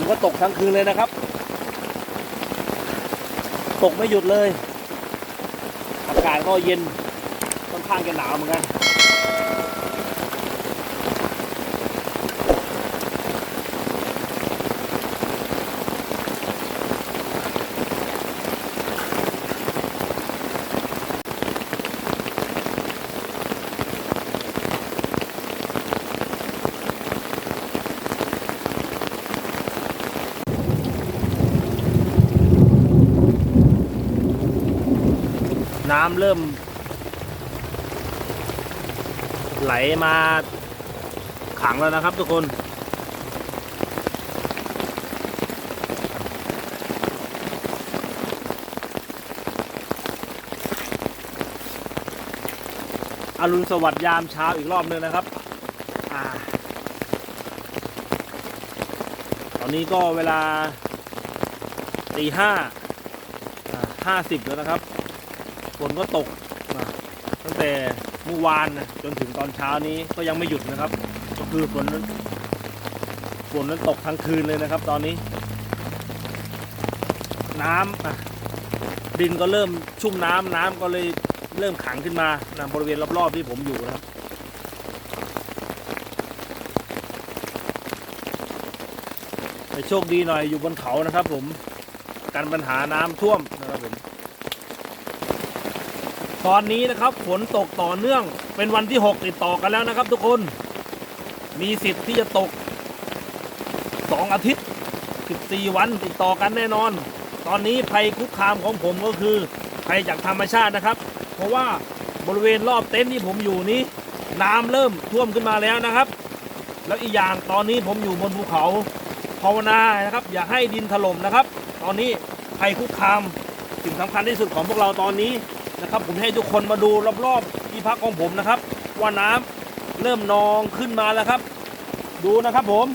นก็ตกทั้งคืนเลยนะครับ ตกไม่หยุดเลย อากาศก็เย็นค่อนข้างจะหนาวเหมือนกัน น้ำเริ่ม ไหลมาขังแล้วนะครับทุกคนอรุณสวัสดิ์ยามเช้าอีกรอบหนึ่งนะครับอตอนนี้ก็เวลาตีห้าห้าสิบแล้วนะครับ ฝนก็ตกมาตั้งแต่เมื่อวานนะจนถึงตอนเช้านี้ก็ยังไม่หยุดนะครับ ก็คือฝนฝนนั้นตกทั้งคืนเลยนะครับ ตอนนี้ น้ำอะดินก็เริ่มชุ่มน้ำน้ำก็เลยเริ่มขังขึ้นมานะบริเวณรอบๆที่ผมอยู่นะครับ แต่โชคดีหน่อยอยู่บนเขานะครับ ผมกันปัญหาน้ำท่วม ตอนนี้นะครับฝนตกต่อเนื่องเป็นวันที่ 6 ติดต่อกันแล้วนะครับ ทุกคนมีสิทธิ์ที่จะตก 2 อาทิตย์ 14 วันติดต่อกันแน่นอน ตอนนี้ภัยคุกคามของผมก็คือภัยจากธรรมชาตินะครับ เพราะว่าบริเวณรอบเต็นท์ที่ผมอยู่นี้ น้ำเริ่มท่วมขึ้นมาแล้วนะครับ แล้วอีกอย่างตอนนี้ผมอยู่บนภูเขาภาวนานะครับ อย่าให้ดินถล่มนะครับ ตอนนี้ภัยคุกคามสิ่งสำคัญที่สุดของพวกเราตอนนี้ นะครับ ผมให้ทุกคนมาดูรอบๆที่พักของผมนะครับ ว่าน้ำเริ่มนองขึ้นมาแล้วครับ ดูนะครับผม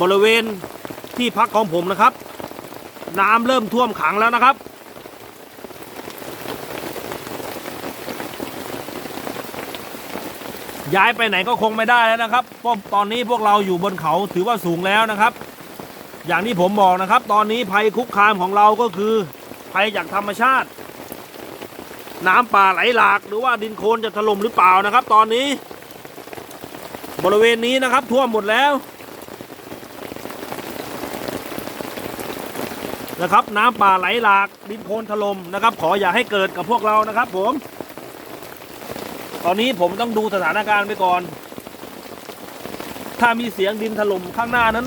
บริเวณที่พักของผมนะครับ น้ำเริ่มท่วมขังแล้วนะครับ ย้ายไปไหนก็คงไม่ได้แล้วนะครับเพราะตอนนี้พวกเราอยู่บนเขาถือว่าสูงแล้วนะครับ อย่างที่ผมบอกนะครับ ตอนนี้ภัยคุกคามของเราก็คือภัยจากธรรมชาติ น้ำป่าไหลหลาก หรือว่าดินโคลนจะถล่มหรือเปล่านะครับ ตอนนี้ บริเวณนี้นะครับท่วมหมดแล้วนะครับน้ำป่าไหลหลากดินโคลนถล่มนะครับ ขออย่าให้เกิดกับพวกเรานะครับผม ตอนนี้ผมต้องดูสถานการณ์ไปก่อน ถ้ามีเสียงดินถล่มข้างหน้านั้น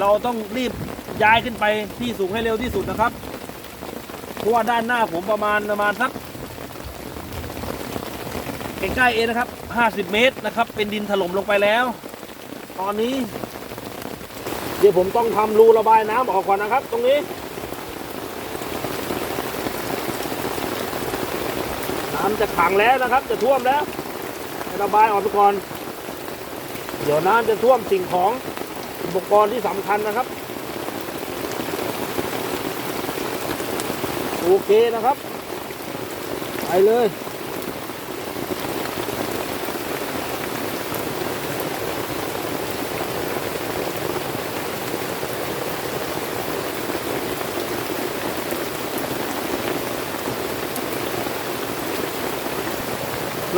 เราต้องรีบย้ายขึ้นไปที่สูงให้เร็วที่สุดนะครับ เพราะว่าด้านหน้าผมประมาณประมาณสักใกล้ๆเองนะครับ 50 เมตรนะครับ เป็นดินถล่มลงไปแล้ว ตอนนี้ เดี๋ยวผมต้องทำรูระบายน้ำออกก่อนนะครับ ตรงนี้ำจะขังแล้วนะครับ จะท่วมแล้วระบายออกไปก่อนเดี๋ยวน้ำจะท่วมสิ่งของอุปกรณ์ที่สำคัญนะครับโอเคนะครับ ไปเลย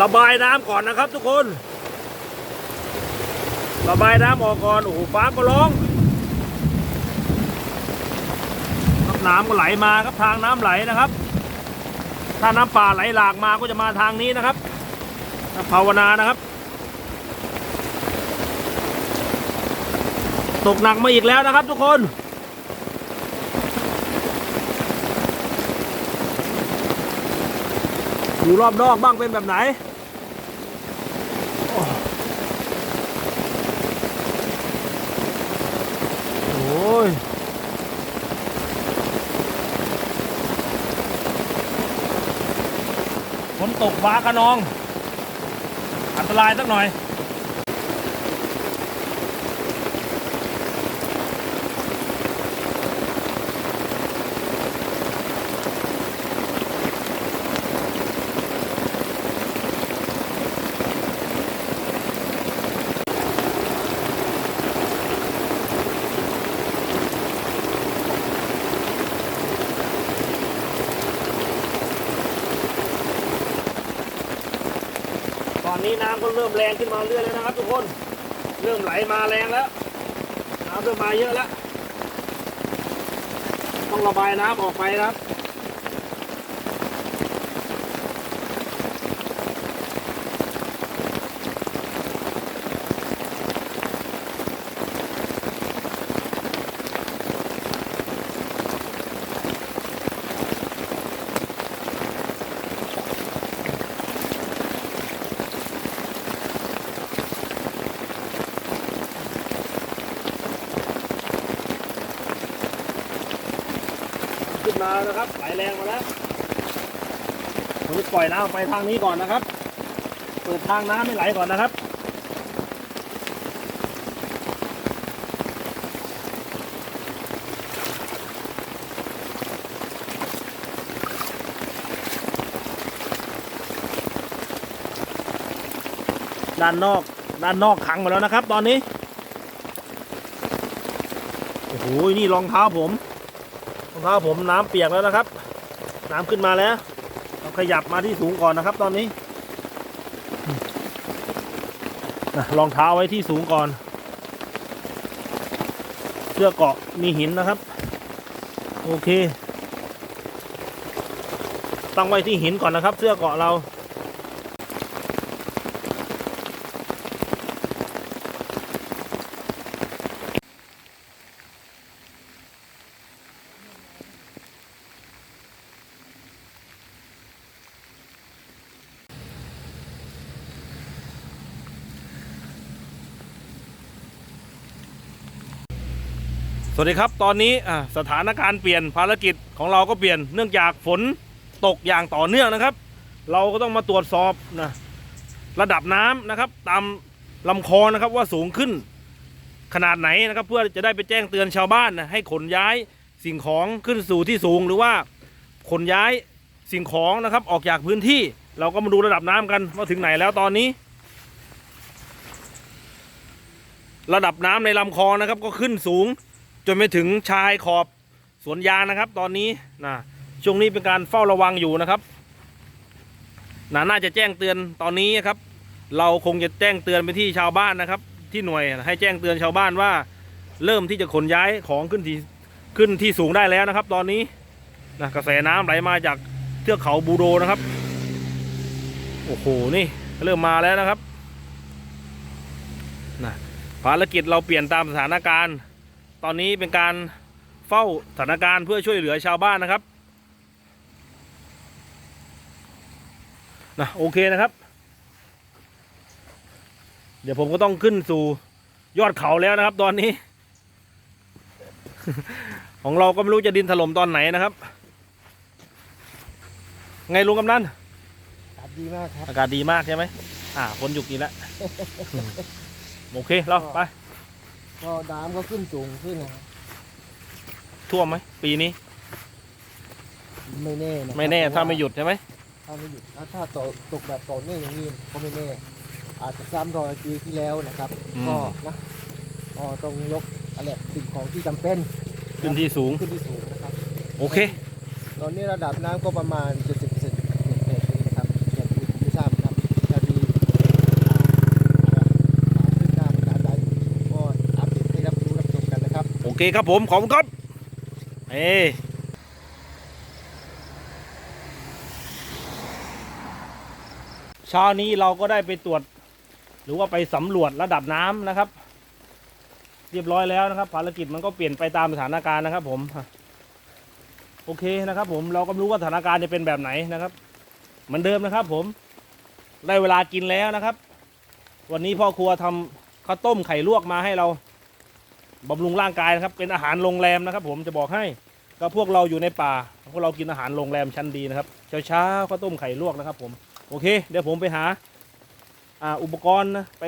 ระบายน้ำก่อนนะครับทุกคน ระบายน้ำออกก่อนโอ้โหฟ้าก็ร้องน้ำก็ไหลมาครับทางน้ำไหลนะครับ ถ้าน้ำป่าไหลหลากมาก็จะมาทางนี้นะครับภาวนานะครับ ตกหนักมาอีกแล้วนะครับทุกคน อยู่รอบนอกบ้างเป็นแบบไหน โอ้ยฝนตกฟ้ากระนอง อันตรายสักหน่อย น้ำก็เริ่มแรงขึ้นมาเรื่อยแล้วนะครับ ทุกคน เริ่มไหลมาแรงแล้วน้ำเริ่มมาเยอะแล้วต้องระบายน้ำออกไปนะครับ มาแล้วนะครับไหลแรงมาแล้วผมจะปล่อยน้ำไปทางนี้ก่อนนะครับ เปิดทางน้ำให้ไหลก่อนนะครับด้านนอกด้านนอกขังหมดแล้วนะครับ ตอนนี้ โอ้โห นี่รองเท้าผม รองเท้าผมน้ำเปียกแล้วนะครับ น้ำขึ้นมาแล้วเราขยับมาที่สูงก่อนนะครับ ตอนนี้รองเท้าไว้ที่สูงก่อนเสื้อเกาะมีหินนะครับ โอเคตั้งไว้ที่หินก่อนนะครับ เสื้อเกาะเรา สวัสดีครับ ตอนนี้สถานการณ์เปลี่ยนภารกิจของเราก็เปลี่ยนเนื่องจากฝนตกอย่างต่อเนื่องนะครับ เราก็ต้องมาตรวจสอบนะระดับน้ำนะครับ ตามลำคลองนะครับว่าสูงขึ้นขนาดไหนนะครับ เพื่อจะได้ไปแจ้งเตือนชาวบ้านนะให้ขนย้ายสิ่งของขึ้นสู่ที่สูงหรือว่าขนย้ายสิ่งของนะครับ ออกจากพื้นที่ เราก็มาดูระดับน้ำกันว่าถึงไหนแล้วตอนนี้ ระดับน้ำในลำคลองนะครับก็ขึ้นสูง จนไปถึงชายขอบสวนยางนะครับ ตอนนี้นะช่วงนี้เป็นการเฝ้าระวังอยู่นะครับนะน่าจะแจ้งเตือนตอนนี้ครับ เราคงจะแจ้งเตือนไปที่ชาวบ้านนะครับ ที่หน่วยให้แจ้งเตือนชาวบ้านว่า เริ่มที่จะขนย้ายของขึ้นที่ขึ้นที่สูงได้แล้วนะครับ ตอนนี้นะกระแสน้ำไหลมาจากเทือกเขาบูโดนะครับโอ้โหนี่เริ่มมาแล้วนะครับนะภารกิจเราเปลี่ยนตามสถานการณ์ ตอนนี้เป็นการเฝ้าสถานการณ์เพื่อช่วยเหลือชาวบ้านนะครับนะโอเคนะครับ เดี๋ยวผมก็ต้องขึ้นสู่ยอดเขาแล้วนะครับ ตอนนี้ ของเราก็ไม่รู้จะดินถล่มตอนไหนนะครับ ไงลุงกำนันครับดีมากครับอากาศดีมากใช่ไหมอ่าฝนหยุดอีกแล้วโอเคเราไป ก็น้ำก็ขึ้นสูงขึ้นนะครับท่วมไหมปีนี้ ไม่แน่นะครับไม่แน่ถ้าไม่หยุดใช่ไหมถ้าไม่หยุดแล้วถ้าตกตกแบบต่อเนื่องอย่างนี้ก็ไม่แน่ อาจจะซ้ำรอยปีที่แล้วนะครับ ก็นะก็ต้องยกอะไรสิ่งของที่จำเป็นขึ้นที่สูงขึ้นที่สูงนะครับ โอเค ตอนนี้ระดับน้ำก็ประมาณ 70เซนเศษนี้นะครับอย่างที่ไม่ทราบครับจะมีอ่าขึ้นหน้าประกาศใดก็อัปเดตให้รับรู้รับชมกันนะครับ โอ เคครับผม ขอบคุณครับ เอเช้านี้เราก็ได้ไปตรวจ หรือว่าไปสำรวจระดับน้ำนะครับ เรียบร้อยแล้วนะครับ ภารกิจมันก็เปลี่ยนไปตามสถานการณ์นะครับ ผมโอเคนะครับผมเราก็รู้ว่าสถานการณ์จะเป็นแบบไหนนะครับเหมือนเดิมนะครับ ผมได้เวลากินแล้วนะครับ วันนี้พ่อครัวทำข้าวต้มไข่ลวกมาให้เรา บำรุงร่างกายนะครับ เป็นอาหารโรงแรมนะครับ ผมจะบอกให้ก็พวกเราอยู่ในป่า พวกเรากินอาหารโรงแรมชั้นดีนะครับ เช้าเช้าๆข้าวต้มไข่ลวกนะครับ ผมโอเค เดี๋ยวผมไปหาอ่าอุปกรณ์นะไป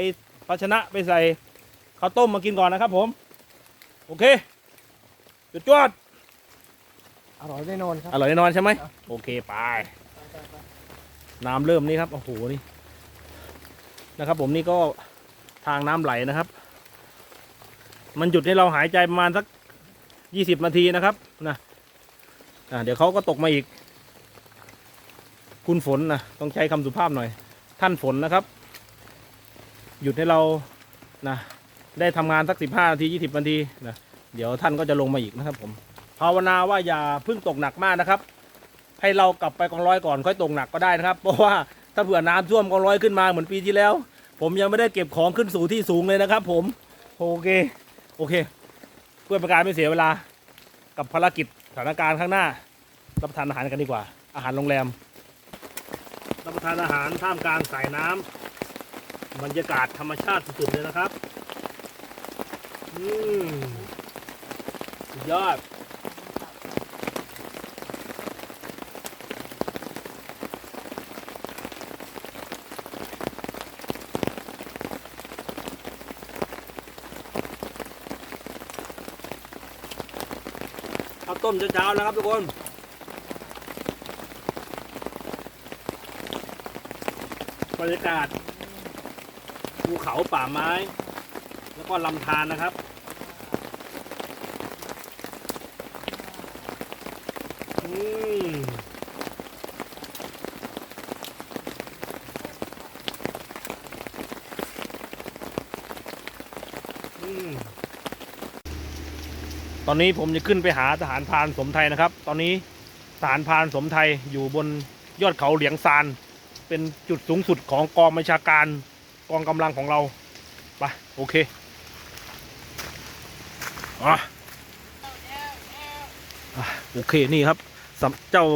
ภาชนะไปใส่ข้าวต้มมากินก่อนนะครับ ผม โอเคจุดจวดอร่อยแน่นอนครับอร่อยแน่นอนใช่ไหมครับโอเคไปน้ำเริ่มนี่ครับโอ้โหนี่นะครับ ผมนี่ก็ทางน้ำไหลนะครับ มันหยุดให้เราหายใจประมาณสักยี่สิบนาทีนะครับนะอ่าเดี๋ยวเขาก็ตกมาอีก คุณฝนนะต้องใช้คำสุภาพหน่อย ท่านฝนนะครับ หยุดให้เรานะได้ทำงานสักสิบห้านาทียี่สิบนาทีนะเดี๋ยวท่านก็จะลงมาอีกนะครับ ผมภาวนาว่าอย่าพิ่งตกหนักมากนะครับ ให้เรากลับไปกองร้อยก่อนค่อยตกหนักก็ได้นะครับ เพราะว่าถ้าเผื่อน้ำท่วมกองร้อยขึ้นมาเหมือนปีที่แล้ว ผมยังไม่ได้เก็บของขึ้นสู่ที่สูงเลยนะครับ ผมโอเค โอเค เพื่อประการไม่เสียเวลากับภารกิจสถานการณ์ข้างหน้า รับประทานอาหารกันดีกว่า อาหารโรงแรม รับประทานอาหารท่ามกลางสายน้ำบรรยากาศธรรมชาติสุดๆเลยนะครับ อืมสุดยอด ข้าวต้มเช้าๆนะครับทุกคนบรรยากาศภูเขาป่าไม้ แล้วก็ลำธารนะครับ ตอนนี้ผมจะขึ้นไปหาทหารพานสมไทยนะครับ ตอนนี้ทหารพานสมไทยอยู่บนยอดเขาเหลียงซาน เป็นจุดสูงสุดของกองบัญชาการกองกำลังของเราไปโอเคอะอะโอเคนี่ครับเจ้า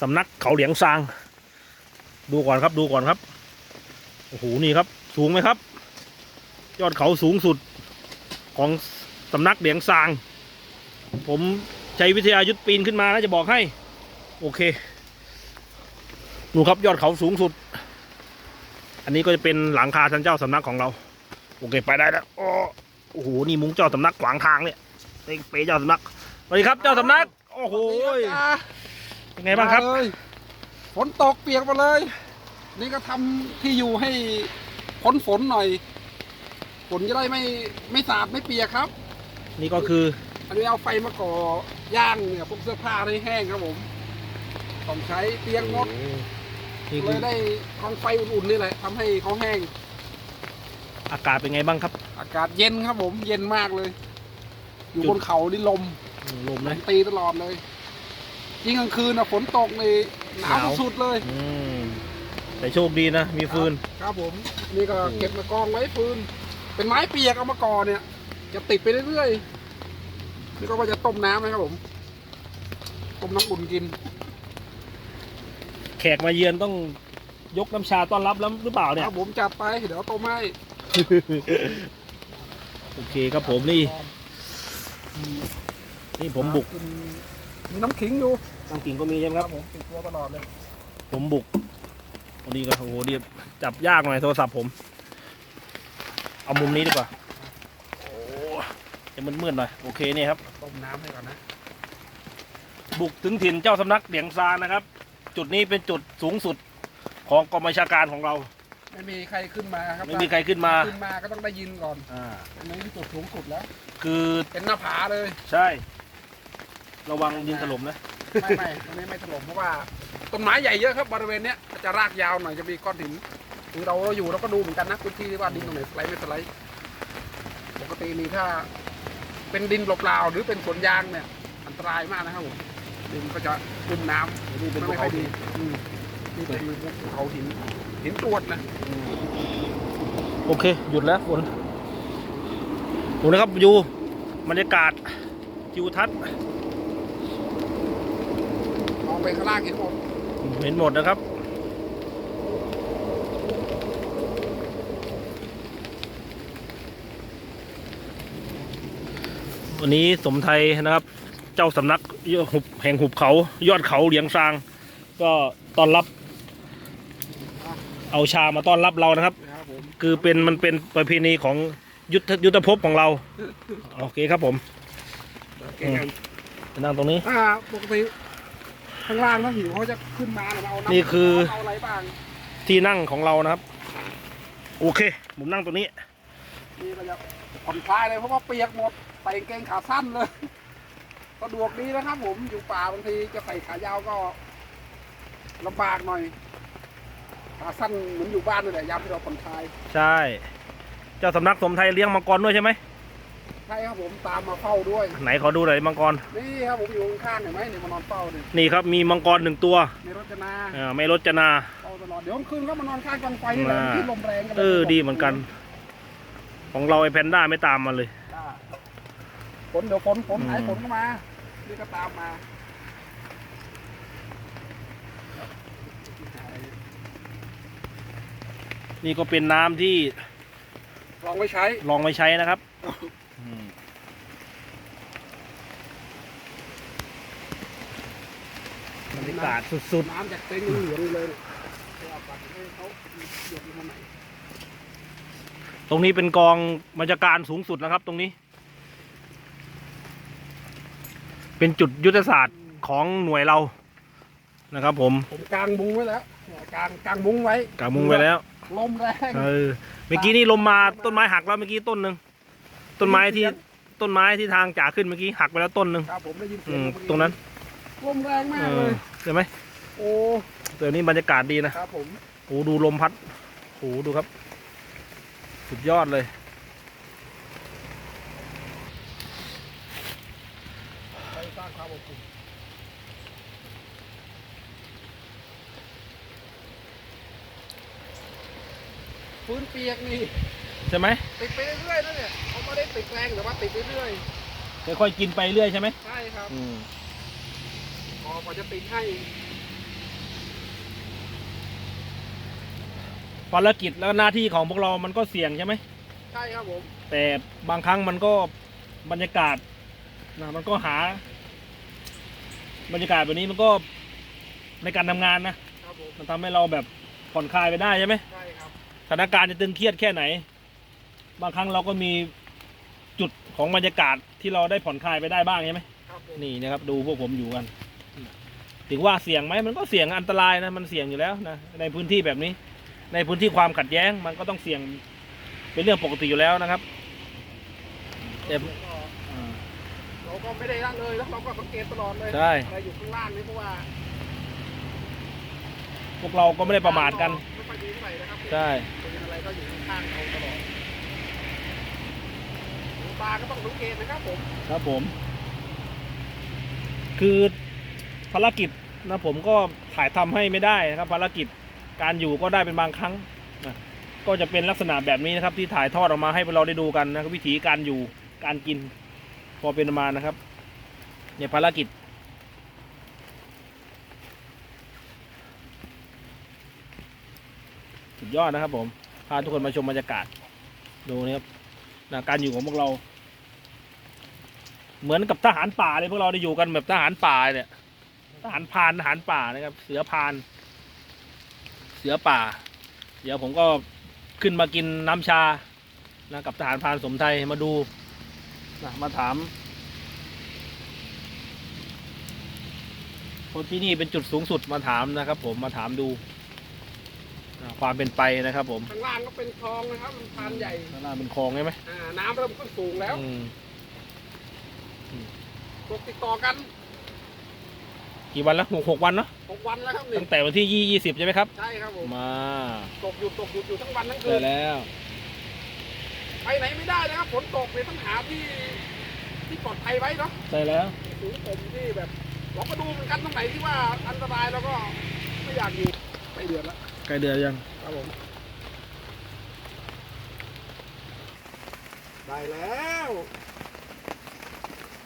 สำนักเขาเหลียงซาง ดูก่อนครับดูก่อนครับโอ้โหนี่ครับ สูงไหมครับ ยอดเขาสูงสุดของสำนักเหลียงซาง ผมใช้วิทยายุทธปีนขึ้นมานะจะบอกให้ โอเคดูครับยอดเขาสูงสุด อันนี้ก็จะเป็นหลังคาท่านเจ้าสำนักของเรา โอเคไปได้แล้วโอ้โอ้โหนี่มุ้งเจ้าสำนักขวางทางเนี่ยเต็งเป๋เจ้าสำนักสวัสดีครับเจ้าสำนัก โอ้โหเป็นไงบ้างครับมเลยฝนตกเปียกหมาเลย นี่ก็ทำที่อยู่ให้พ้นฝนหน่อยฝนจะได้ไม่ไม่สาดไม่เปียกครับ นี่ก็คือ อันนี้เอาไฟมาก่อย่างเนี่ยพวกเสื้อผ้าให้แห้งครับผมต้องใช้เตียงหมดนี่เลคือยได้กองไฟอุ่นๆนี่แหละทำให้เขาแห้ง อากาศเป็นไงบ้างครับอากาศเย็นครับผมเย็นมากเลย อยู่จุดบนเขานี่ลมอืมลมลนะมตีตลอดเลยยิ่งกลางคืนนะฝนตกในหนาวหนาวสุดๆเลย อืมแต่โชคดีนะ มีฟืน ครับผมนี่ก็เก็บมากองไว้ฟืน เป็นไม้เปียกเอามาก่อเนี่ยจะติดไปเรื่อยๆนี่ ก็ว่าจะต้มน้ำนะครับผม ต้มน้ำอุ่นกิน แขกมาเยือนต้องยกน้ำชาต้อนรับแล้วหรือเปล่าเนี่ย ครับผมจัดไปเดี๋ยวต้มให้โอเคครับผมนี่ นี่ผมบุกมีน้ำขิงอยู่ทางกิ่งก็มีใช่ไหมครับ ผมติดตัวตลอดเลย ผมบุกวันนี้ก็โอ้โหเดียจับยากหน่อยโทรศัพท์ผม เอามุมนี้ดีกว่า โอ้จะมืดๆหน่อย โอเคนี่ครับต้ มน้ำให้ก่อนนะ บุกถึงถิ่นเจ้าสำนักเหลียงซานนะครับ จุดนี้เป็นจุดสูงสุดของกองบัญชาการของเรา ไม่มีใครขึ้นมาครับไม่มีใครขึ้นมาขึ้นมาก็ต้องได้ยินก่อนอ่าอันนี้คือจุดสูงสุดแล้ว คือเป็นหน้าผาเลย ใช่ ระวังดินถล่มนะ ไม่ไม่ตรงนี้ไม่ถล่มเพราะว่าต้นไม้ใหญ่เยอะครับบริเวณเนี้ยจะรากยาวหน่อยจะมีก้อนหินคือเราเราอยู่เราก็ดูเหมือนกันนะพื้นที่ว่าดินตรงไหนสไลด์ไม่สไลด์ปกตินี่ถ้า เป็นดินเปล่าๆหรือเป็นสวนยางเนี่ย อันตรายมากนะครับผมดินก็จะลุ่มน้ำนี่เป็นภูไม่เขาค่อยดีอืมนี่เป็นภูเขาหินหินกรวดนะ โอเค หยุดแล้วฝนดูนะครับอยู่บรรยากาศทิวทัศน์มองไปข้างล่างเห็นหมดเห็นหมดนะครับ วันนี้สมไทยนะครับ เจ้าสำนักหุบแห่งหุบเขา ยอดเขาเหลียงซาง ก็ต้อนรับ เอาชามาต้อนรับเรานะครับนะครับผมคือเป็นมันเป็นประเพณีของยุทธยุทธภพของเรา โอเคครับผมเก่งกันไปนั่งตรงนี้ถ้าปกติข้างล่างถ้าหิวเขาจะขึ้นมาเนี่ยมาเอาน้ำนี่คือ เอาอะไรบ้างที่นั่งของเรานะครับ โอเค ผมนั่งตรงนี้ นี่ก็จะผ่อนคลายเลยเพราะว่าเปียกหมด ใส่กางเกงขาสั้นเลยสะดวกดีนะครับ ผมอยู่ป่าบางทีจะใส่ขายาวก็ลำบากหน่อยขาสั้นเหมือนอยู่บ้านเลยแหละยามที่เราผ่อนคลายใช่ เจ้าสำนักสมไทยเลี้ยงมังกรด้วยใช่ไหมใช่ครับผมตามมาเฝ้าด้วย ไหนขอดูหน่อยมังกร นี่ครับผมอยู่ข้างๆเห็นไหมเนี่ยมานอนเฝ้าดินี่ครับมีมังกรหนึ่งตัวในรถจะนาอ่าไม่ลดจนา เฝ้าตลอดเดี๋ยวคืนก็มานอนข้างกองไฟนี่แหละอ่า ที่ลมแรงกันลยเออดีเหมือนกัน ของเราไอแพนด้าไม่ตามมาเลยจ้า ฝนเดี๋ยวฝนฝนอืมหายฝนก็มานี่ก็ตามมานี่ก็เป็นน้ำที่ลองไว้ใช้ลองไว้ใช้นะครับอืมบรรยากาศสุดน้ำจากเต็งเหลืองเลยเนี่ยเอาปัดให้เขาหยดลงมาใหม่ๆ ตรงนี้เป็นกองบัญชาการสูงสุดนะครับ ตรงนี้ เป็นจุดยุทธศาสตร์ของหน่วยเรานะครับ ผมผมกางมุ้งไว้แล้วเนี่ยกางกางมุ้งไว้กามุงไว้แล้วลมแรงเออเมื่อกี้นี่ลมมาต้นไม้หักแล้วเมื่อกี้ต้นหนึ่งต้นไม้ที่ต้นไม้ที่ทางจ่าขึ้นเมื่อกี้หักไปแล้วต้นหนึ่งครับผมได้ยินเสีอืยงมเมื่อกี้ตรงนั้นลมแรงมาเอกเลอยใช่ไหมโอ้แต่นี้บรรยากาศดีนะ ครับผม โอ้ดูลมพัดโอ้ดูครับ สุดยอดเลย ไปสร้างความอบอุ่นฟื้น เปียกนี่ใช่ไหมติดไปเรื่อยๆนะเนี่ยเขาไม่ได้ติดแรงแต่ว่าติดเรื่อยค่อยๆกินไปเรื่อยใช่ไหมๆใช่ครับอืมพอพอจะติดให้ภารกิจแล้วหน้าที่ของพวกเรามันก็เสี่ยงใช่ไหม ใช่ครับผม แต่บางครั้งมันก็บรรยากาศนะมันก็หา บรรยากาศแบบนี้มันก็ในการทำงานนะครับผมมันทำให้เราแบบผ่อนคลายไปได้ใช่ไหม ใช่ครับส ถานการณ์จะตึงเครียดแค่ไหน บางครั้งเราก็มีจุดของบรรยากาศที่เราได้ผ่อนคลายไปได้บ้างใช่ไหมครับผมนี่นะครับ ดูพวกผมอยู่กัน ถึงว่าเสี่ยงไหมมันก็เสี่ยงอันตรายนะมันเสี่ยงอยู่แล้วนะในพื้นที่แบบนี้ ในพื้นที่ความขัดแย้ง มันก็ต้องเสี่ยงเป็นเรื่องปกติอยู่แล้วนะครับแต่แล้วก็อ่าเราก็ไม่ได้ละเลยแล้วเราก็สังเกตตลอดเลยใช่อะไรอยู่ข้างล่างนี่เพราะว่าพวกเราก็ไม่ได้ประมาทกันไม่ค่อยดีเท่าไหร่นะครับใช่เป็น อะไรก็อยู่ข้างเราตลอดหลาก็ต้องสังเกตนะครับผมครับผม คือภารกิจนะผมก็ถ่ายทำให้ไม่ได้นะครับ ภารกิจการอยู่ก็ได้เป็นบางครั้งนะก็จะเป็นลักษณะแบบนี้นะครับ ที่ถ่ายทอดออกมาให้พวกเราได้ดูกันนะครับวิถีการอยู่การกิน พอเป็นมานะครับเนี่ยภารกิจสุดยอดนะครับผมาทุกคนมาชมบรรยากาศ ดูนะครับนะการอยู่ของพวกเรา เหมือนกับทหารป่าเลยพวกเราได้อยู่กันแบบทหารป่าเนี่ย ทหารพานทหารป่านะครับ เสือพาน เสือป่า เดี๋ยวผมก็ขึ้นมากินน้ำชานะกับทหารพานสมไทยมาดูนะมาถามคนที่นี่เป็นจุดสูงสุดมาถามนะครับ ผมมาถามดู ความเป็นไปนะครับ ผมข้างล่างก็เป็นคลองนะครับลำธารใหญ่ข้างล่างเป็นคลองใช่ไหมอ่าน้ำเริ่มขึ้นสูงแล้วอืมตกติดต่อกันกี่วันแล้วหกหกวันเนาะหกวันแล้วครับนี่ตั้งแต่วันที่ยี่ยี่สิบใช่ไหมครับ ใช่ครับผมมาตกหยุดตกหยุดอยู่ทั้งวันทั้งคืได้นแล้วไปไหนไม่ได้นะครับฝนตกเนี่ยต้องหาที่ที่ปลอดภัยไว้เนาะได้แล้วสูงผมที่แบบเราก็ดูเหมือนกันตรงไหนที่ว่าอันตรายเราก็ไม่อยากอยู่ไม่เดือดละ ใกล้เดือนยังครับผมได้แล้ว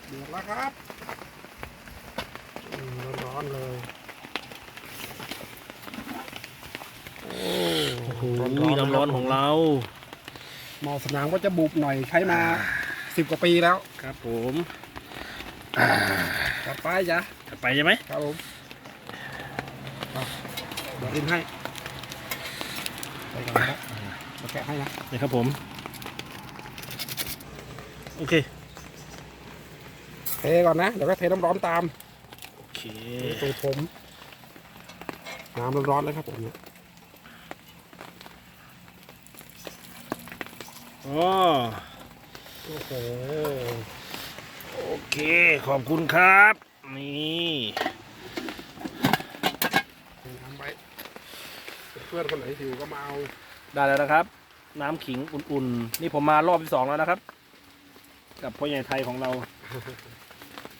เดือดแล้วครับอืมร้อนๆเลยโอ้โหน้ำร้อนของเราหมอสนามก็จะบุบหน่อยใช้มาสิบกว่าปีแล้วครับผมจัดไปจ้ะจะไปใช่ไหมครับผมเอาเดี๋ยวรินให้ไปก่อนนะครับมาแกะให้นะนี่ครับผม โอเค เทก่อนนะ เดี๋ยวก็เทน้ำร้อนตาม โอเคตรงผมน้ำร้อนๆเลยครับผมเนี่ยอ๋อโอ้โหโอเค ขอบคุณครับ นี่น้ำไว้เพื่อนคนไหนหิวก็มาเอา ได้แล้วนะครับ น้ำขิงอุ่นๆ นี่ผมมารอบที่สองแล้วนะครับ กับพ่อใหญ่ไทยของเรา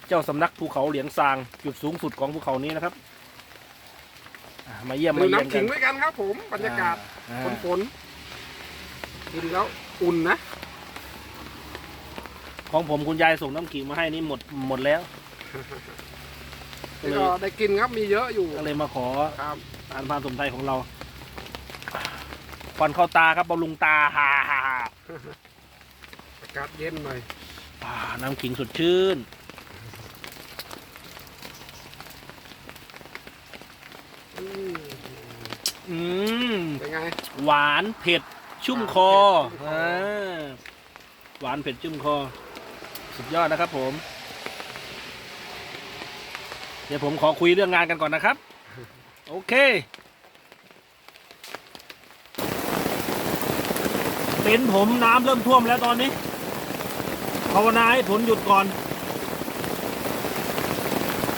เจ้าสำนักภูเขาเหลียงซาง จุดสูงสุดของภูเขานี้นะครับอ่ามาเยี่ยมมาดื่มเยี่ยมน้ำกัขินงด้วยกันครับผมบรรยากาศอ่าฝนฝนกินแล้วอุ่นนะของผมคุณยายส่งน้ำขิงมาให้นี่หมดหมดแล้วก็นี่เลยก็ได้กินครับมีเยอะอยู่ก็เลยมาขอครับทานพานสมไทยของเรา ควันเข้าตาครับบำรุงตาฮ่าฮ่าฮ่าอากาศเย็นหน่อยอ่าน้ำขิงสดชื่น อืมอืม เป็นไง หวานเผ็ดชุ่มคอหวานเผ็ดชุ่มคออ่อ่าหวานเผ็ดชุ่มคอ สุดยอดนะครับผม เดี๋ยวผมขอคุยเรื่องงานกันก่อนนะครับ โอเค ต็นท์ผมน้ำเริ่มท่วมแล้วตอนนี้ภาวนาให้ฝนหยุดก่อน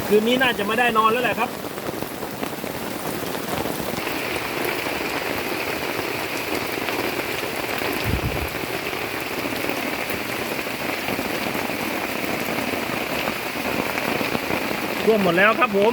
คืนนี้น่าจะไม่ได้นอนแล้วแหละครับท่วมหมดแล้วครับผม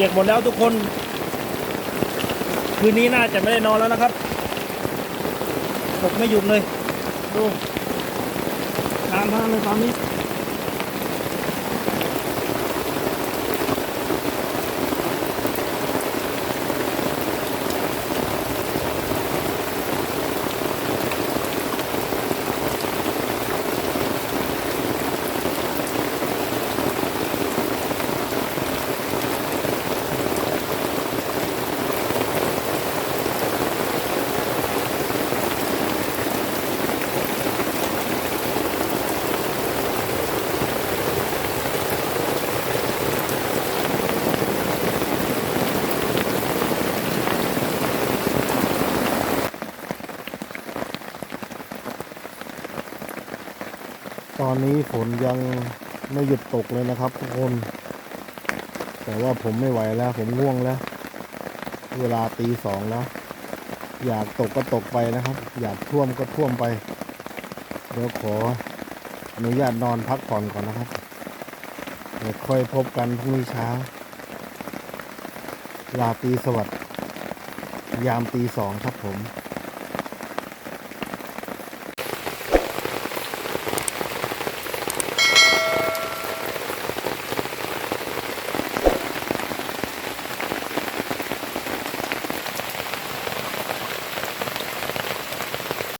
ปียกหมดแล้วทุกคน คืนนี้น่าจะไม่ได้นอนแล้วนะครับตกไม่หยุดเลย ดูน้ำทั้งนั้นเลยตอนนี้ ตอนนี้ฝนยังไม่หยุดตกเลยนะครับทุกคน แต่ว่าผมไม่ไหวแล้ว ผมง่วงแล้ว เวลาตีสองแล้ว อยากตกก็ตกไปนะครับ อยากท่วมก็ท่วมไป เดี๋ยวขออนุญาตนอนพักผ่อนก่อนนะครับเดี๋ยวค่อยพบกันพรุ่งนี้เช้า ลาตีสวัสดิ์ยามตีสองครับผม